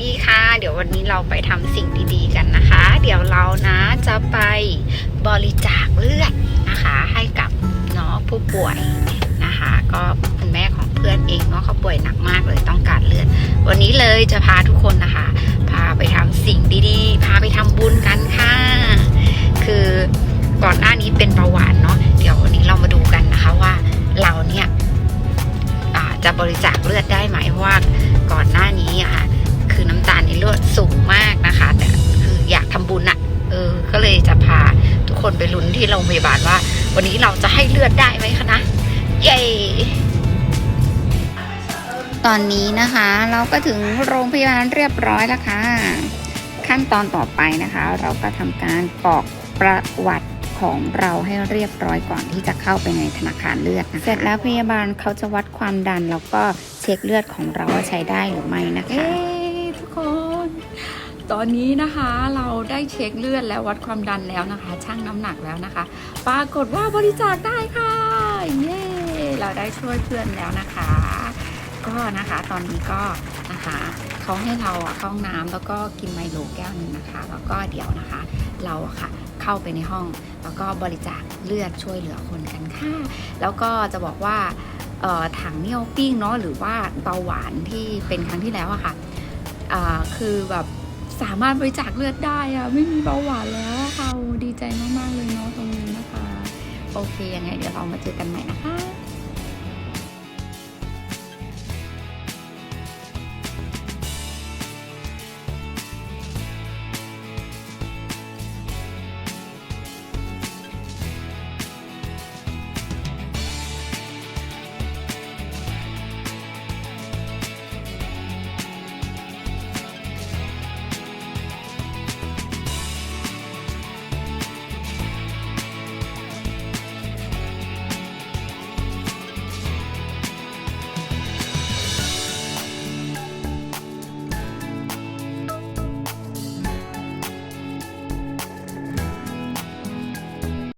ดีค่ะ เดี๋ยววันนี้เราไปทำสิ่งดีๆกันนะคะ เดี๋ยวเรานะจะไปบริจาคเลือดนะคะ ให้กับเนาะผู้ป่วยนะคะ ก็คุณแม่ของเพื่อนเองเนาะเขาป่วยหนักมากเลยต้องการเลือด วันนี้เลยจะพาทุกคนนะคะ พาไปทำสิ่งดีๆ พาไปทำบุญกันค่ะ คือก่อนหน้านี้เป็นเบาหวานเนาะเดี๋ยววันนี้เรามาดูกันนะคะว่าเราเนี่ยจะบริจาคเลือดได้ไหมเพราะว่าก่อนหน้านี้อะค่ะ คือน้ำตาลในเลือดสูงมากนะคะ แต่คืออยากทำบุญอะเออ ก็เลยจะพาทุกคนไปลุ้นที่โรงพยาบาลว่า วันนี้เราจะให้เลือดได้ไหมคะนะเย้ตอนนี้นะคะ เราก็ถึงโรงพยาบาลเรียบร้อยแล้วค่ะขั้นตอนต่อไปนะคะ เราก็ทำการกรอกประวัติของเราให้เรียบร้อยก่อนที่จะเข้าไปในธนาคารเลือดนะคะเสร็จแล้วพยาบาลเขาจะวัดความดันแล้วก็เช็คเลือดของเราว่าใช้ได้หรือไม่นะคะเอ้ ทุกคน ตอนนี้นะคะเราได้เช็คเลือดแล้ววัดความดันแล้วนะคะ ชั่งน้ำหนักแล้วนะคะ ปรากฏว่าบริจาคได้ค่ะ เย้เราได้ช่วยเพื่อนแล้วนะคะ ก็นะคะตอนนี้ก็นะคะเขาให้เราอะเข้าห้องน้ำแล้วก็กินไมโลแก้วนึงนะคะ แล้วก็เดี๋ยวนะคะ เราอะค่ะเข้าไปในห้อง แล้วก็บริจาคเลือดช่วยเหลือคนกันค่ะ แล้วก็จะบอกว่าถังเนียวปิ้งเนาะหรือว่าเบาหวานที่เป็นครั้งที่แล้วอะค่ะ อ่าคือแบบสามารถบริจาคเลือดได้อะไม่มีเบาหวานแล้วค่ะดีใจมาก ๆ เลยเนาะตรงนี้นะคะ โอเคยังไงเดี๋ยวเรามาเจอกันใหม่นะคะ